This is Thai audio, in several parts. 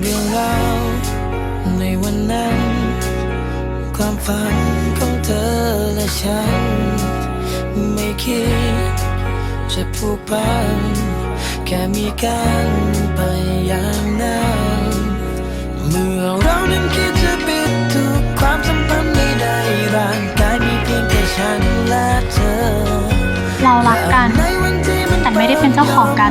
เรื่องราวในวันนั้น ความฝันของเธอและฉัน ไม่คิดจะผูกพัน แค่มีกันไปอย่างนั้นเมื่อเรานั้นคิดจะปิดทุกความสัมพันธ์ไม่ได้ร่างกายมีเพียงแต่ฉันและเธอ เรารักกัน แต่ไม่ได้เป็นเจ้าของกัน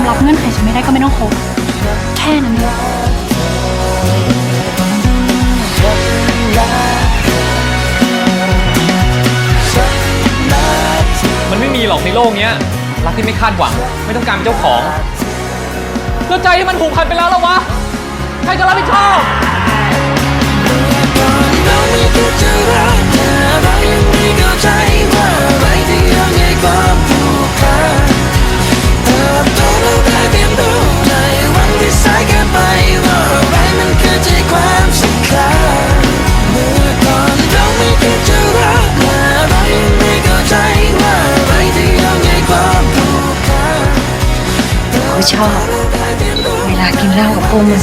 มรับเงื่อนไขฉันไม่ได้ก็ไม่ต้องคบแค่นั้นเองมันไม่มีหรอกในโลกเนี้ยรักที่ไม่คาดหวัง ไม่ต้องการเป็นเจ้าของแล้วใจที่มันผูกพันไปแล้วหรอวะ ใครจะรับผิดชอบ ชอบ เวลากินเหล้ากับพวกมึง